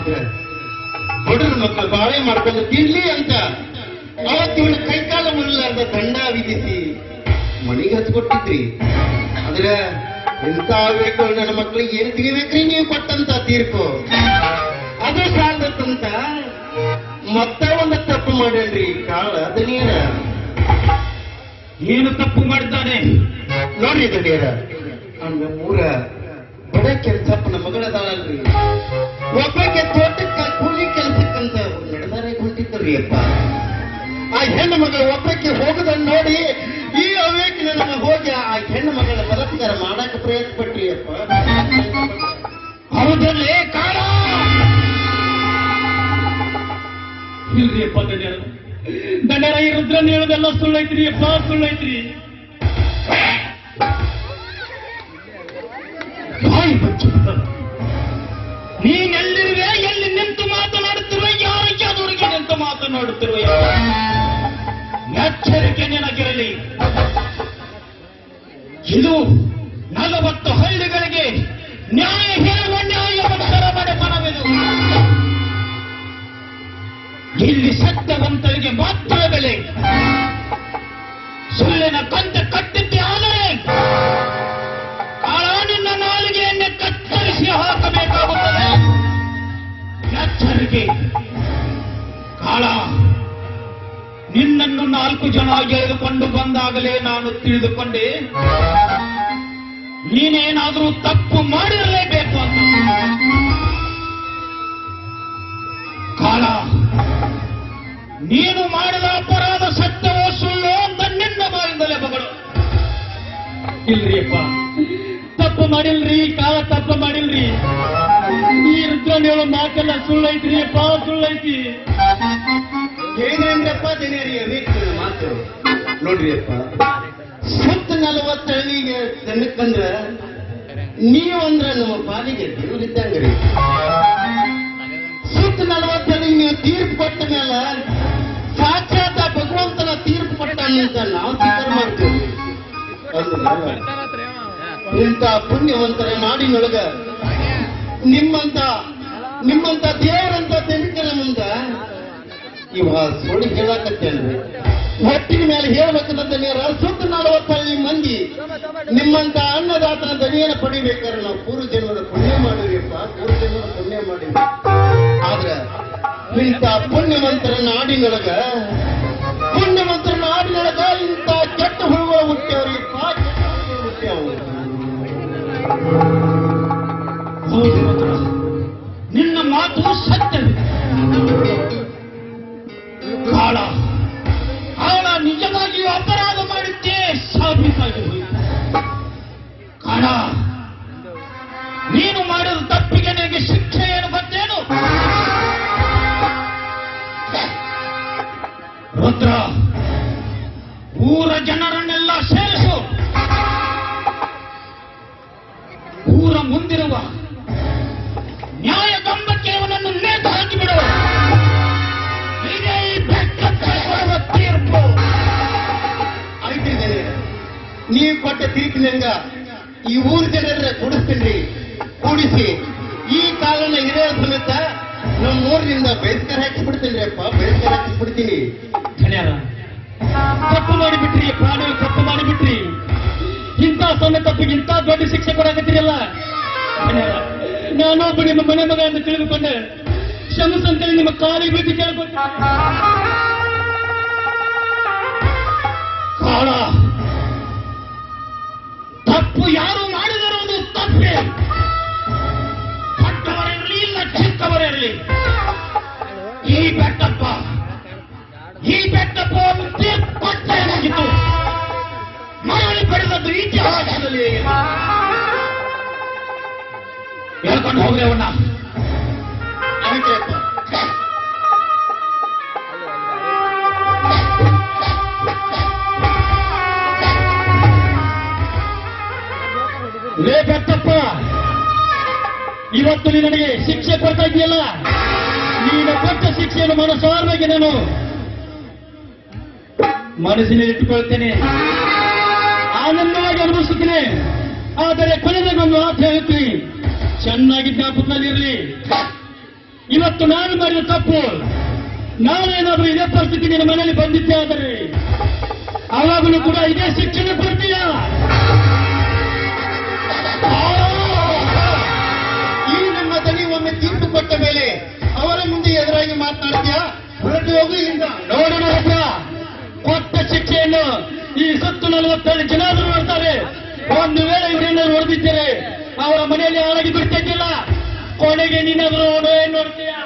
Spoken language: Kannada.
ಆದ್ರೆ ಬಡವ್ರ ಮಕ್ಕಳು ಬಾಳೆ ಮಾಡ್ಕೊಂಡು ತಿನ್ಲಿ ಅಂತ. ಅವತ್ತು ಇವಳು ಕೈಕಾಲ ಮುಳ್ಳಾರ್ದ ದಂಡ ವಿಧಿಸಿ ಮನೆಗೆ ಹಚ್ಕೊಟ್ಟಿದ್ರಿ ಆದ್ರೆ ಎಂತ ಆಗ್ಬೇಕು ನನ್ನ ಮಕ್ಕಳಿಗೆ ಏನ್ ತೆಗಿಬೇಕ್ರಿ ನೀವು ಕೊಟ್ಟಂತ ತೀರ್ಪು. ಅದು ಸಾಲದಂತ ಮತ್ತ ಒಂದು ತಪ್ಪು ಮಾಡೇನ್ರಿ ಕಾಳ ದನಿಯರ. ಏನು ತಪ್ಪು ಮಾಡಿದ್ದಾನೆ ನೋಡ್ರಿ ದನಿಯರ. ಅಂದ್ರೆ ಊರ ಬಡ ಕೆಲ್ಸಪ್ಪನ ಮಗಳದಾಳಲ್ರಿ ಒಬ್ಬಕ್ಕೆ ತೋಟಕ್ಕ ಕೂಲಿ ಕೆಲ್ಸಕ್ಕಂತ ನಡೆದಾರೆ ಹೊಂಟಿದ್ರಿ ಅಪ್ಪ. ಆ ಹೆಣ್ಣು ಮಗಳು ಒಬ್ಬಕ್ಕೆ ಹೋಗದನ್ನು ನೋಡಿ ಈ ಅವೇಕಿನ ನಮ್ಮ ಹೋಗಿ ಆ ಹೆಣ್ಣು ಮಗಳ ಬಲತ್ಕಾರ ಮಾಡಕ್ಕೆ ಪ್ರಯತ್ನ ಪಟ್ರಿ ಅಪ್ಪ. ಹೌದಲ್ಲಿ ಕಾಳ ಇಲ್ರಿ ಅಪ್ಪ ದಂಡ್ಯಾರ ದಂಡ್ಯಾರ ಈ ರುದ್ರನ್ ಹೇಳೋದೆಲ್ಲ ಸುಳ್ಳೈತ್ರಿ ಅಪ್ಪ, ಸುಳ್ಳೈತ್ರಿ. ಬಾಯಿ ಬಚ್ಚಿಟ್ಟ. ನೀನ್ ಎಲ್ಲಿರುವೆ ಎಲ್ಲಿ ನಿಂತು ಮಾತನಾಡುತ್ತಿರುವ? ಯಾರಿಗೆ ಯಾದವರಿಗೆ ನಿಂತು ಮಾತನಾಡುತ್ತಿರುವ? ಎಚ್ಚರಿಕೆ ನಿನಗಿರಲಿ. ಇದು ನಲವತ್ತು ಹಳ್ಳಿಗಳಿಗೆ ನ್ಯಾಯ ಹೇಳುವ ನ್ಯಾಯ ಭಕ್ತರ ಮನವಿದು. ಇಲ್ಲಿ ಸತ್ಯವಂತರಿಗೆ ಮಾತ್ರ ಬೆಲೆ. ಸುಳ್ಳಿನ ಕಂತ ಕಾಳ ನಿನ್ನನ್ನು ನಾಲ್ಕು ಜನ ಎಳೆದುಕೊಂಡು ಬಂದಾಗಲೇ ನಾನು ತಿಳಿದುಕೊಂಡೆ. ನೀನೇನಾದರೂ ತಪ್ಪು ಮಾಡಿರಲೇಬೇಕು ಅಂತ. ಕಾಲ, ನೀನು ಮಾಡಿದ ಅಪರಾಧ ಸತ್ಯವೋ ಸುಳ್ಳೋ ಅಂತ ನಿನ್ನ ಬಾಯಿಂದಲೇ ಮಗಳು ಇಲ್ರಿಯಪ್ಪ ತಪ್ಪು ಮಾಡಿಲ್ರಿ ಕಾಲ ತಪ್ಪು ಮಾಡಿಲ್ರಿ. ಈ ರುದ್ರನ್ ಹೇಳೋ ಮಾತೆಲ್ಲ ಸುಳ್ಳೈತ್ರಿ ಅಪ್ಪ ಸುಳ್ಳೈತಿ ಏನೇನ್ರಪ್ಪ ದಿನೇರಿ ಅವೇಕಿನ ಮಾತು ನೋಡ್ರಿ ಅಪ್ಪ ಸುತ್ತ ನಲವತ್ತಳ್ಳಿಗೆ ದನಕ್ಕಂದ್ರ ನೀವಂದ್ರ ನಮ್ಮ ಪಾಲಿಗೆ ದೇವರಿದ್ದಂಗ್ರಿ ಸುತ್ತ ನಲವತ್ತಳ್ಳಿಗೆ ನೀವು ತೀರ್ಪು ಕೊಟ್ಟ ಮೇಲೆ ಸಾಕ್ಷಾತ್ ಆ ಭಗವಂತನ ತೀರ್ಪು ಕೊಟ್ಟ ಅಂತ ನಾವು ಸ್ವೀಕಾರ ಮಾಡ್ತೀವಿ ಅಂದ್ರೆ ಇಂಥ ಪುಣ್ಯವಂತರ ನಾಡಿನೊಳಗ ನಿಮ್ಮಂತ ನಿಮ್ಮಂತ ದೇವರಂತ ತೆಲಿಕರ ಮುಂದ ಇವಾಗ ಸುಳ್ಳು ಹೇಳಕತ್ತೇನ್ರಿ ಹೊಟ್ಟಿನ ಮೇಲೆ ಹೇಳಬೇಕಂತ ನೀರ ಸುತ್ತ ನಲವತ್ತೈದು ಮಂದಿ. ನಿಮ್ಮಂತ ಅನ್ನದಾತನ ದನಿಯನ್ನ ಪಡಿಬೇಕಾದ್ರೆ ನಾವು ಪೂರ್ವ ಜನ್ಮದ ಪುಣ್ಯ ಮಾಡಿರಿಯಪ್ಪ ಪೂರ್ವ ಜನ್ಮದ ಪುಣ್ಯ ಮಾಡಿರಿ ಆದ್ರೆ ಇಂಥ ಪುಣ್ಯವಂತರ ನಾಡಿನೊಳಗ ಪುಣ್ಯವಂತರ ನಾಡಿನೊಳಗ ಇಂಥ ಕೆಟ್ಟ ಹುಟ್ಟ್ಯಾವ್ರಿಪ್ಪ ಕೆಟ್ಟ ಹುಳುವ ಮಾತು ಸತ್ಯ. ಕಾಳ ಕಾಳ ನಿಜವಾಗಿಯೂ ಅಪರಾಧ ಮಾಡಿದ್ದೇ ಸಾಬೀತಾಗಿ ಕಾಳ, ನೀನು ಮಾಡಿದ ತಪ್ಪಿಗೆ ನನಗೆ ಶಿಕ್ಷೆ ಏನು ಗೊತ್ತೇನು? ರುದ್ರ, ಊರ ಜನರನ್ನೆಲ್ಲ ನೀವು ಕೊಟ್ಟ ತೀರ್ಪಿನಿಂದ ಈ ಊರ್ ಜನರ ಕೂಡಿಸ್ತೀನಿ ಕೂಡಿಸಿ. ಈ ಕಾಲನ ಇರೋ ಸಮೇತ ನಮ್ಮ ಊರಿನಿಂದ ಬೇಸ್ಕರ ಹಾಕಿ ಬಿಡ್ತೀನಿ ಅಪ್ಪ ಬೇಸ್ಕರ ಹಾಕಿಸ್ಬಿಡ್ತೀನಿ. ಧನ್ಯರ ತಪ್ಪು ಮಾಡಿಬಿಟ್ರಿ ಪ್ರಾಣ ತಪ್ಪು ಮಾಡಿಬಿಟ್ರಿ. ಇಂಥ ಸಣ್ಣ ತಪ್ಪಿಗೆ ಇಂಥ ದೊಡ್ಡ ಶಿಕ್ಷೆ ಕೊಡಾಕತ್ತೀರಲ್ಲ ನಾನು ಒಬ್ಬ ನಿಮ್ಮ ಮನೆ ಮಗ ಅಂತ ತಿಳಿದುಕೊಂಡೆ. ಕ್ಷಮಸಂತೇಳಿ ನಿಮ್ಮ ಕಾಲಿಗೆ ಬಿದ್ದು ಕೇಳ್ಬೇಕು ಕಾಳ. ತಪ್ಪು ಯಾರು ಮಾಡಿದರುವುದು ತಪ್ಪೇ. ಪಟ್ಟವರಿರಲಿ ಇಲ್ಲ ಚಿಕ್ಕವರಿರಲಿ ಈ ಬೆಟ್ಟಪ್ಪ ಈ ಬೆಟ್ಟಪ್ಪ ಕೊಟ್ಟೆಯಾಗಿತ್ತು ಮರಳಿ ಪಡೆದದ್ದು ಇತಿಹಾಸದಲ್ಲಿ. ಹೇಳ್ಕೊಂಡು ಹೋಗ್ಲೇವಣ್ಣ ಅವನ್ನ. ಇವತ್ತು ನಿನಗೆ ಶಿಕ್ಷೆ ಕೊಡ್ತಾ ಇದೆಯಲ್ಲ ನೀನು ಕೊಟ್ಟ ಶಿಕ್ಷೆಯನ್ನು ಮನಸ್ಸಾರವಾಗಿ ನಾನು ಮನಸ್ಸಿನಲ್ಲಿ ಇಟ್ಟುಕೊಳ್ತೇನೆ. ಆನಂದವಾಗಿ ಅನುಭವಿಸುತ್ತೇನೆ. ಆದರೆ ಕೊನೆಗೊಂದು ಆಸೆ ಹೇಳ್ತೀನಿ. ಚೆನ್ನಾಗಿ ಜ್ಞಾಪಕದಲ್ಲಿರಲಿ ಇವತ್ತು ನಾನು ಮಾಡಿದ ತಪ್ಪು. ನಾನೇನಾದ್ರೂ ಇದೇ ಪರಿಸ್ಥಿತಿ ನಿನ್ನ ಮನೆಯಲ್ಲಿ ಬಂದಿದ್ದೆ ಆದರೆ ಆವಾಗಲೂ ಕೂಡ ಇದೇ ಶಿಕ್ಷಣ ಕೊಡ್ತೀಯಾ ನಲವತ್ತೇಳು ಜನಾದ್ರು ಬರ್ತಾರೆ ಒಂದು ವೇಳೆ ಇವರೇನಾದ್ರು ಹೊಡೆದಿದ್ದರೆ ಅವರ ಮನೆಯಲ್ಲಿ ಆಳಗಿ ಬಿಡ್ತಿದ್ದಿಲ್ಲ ಕೊನೆಗೆ ನೀನಾದ್ರೂ ನೋಡ್ತೀಯಾ?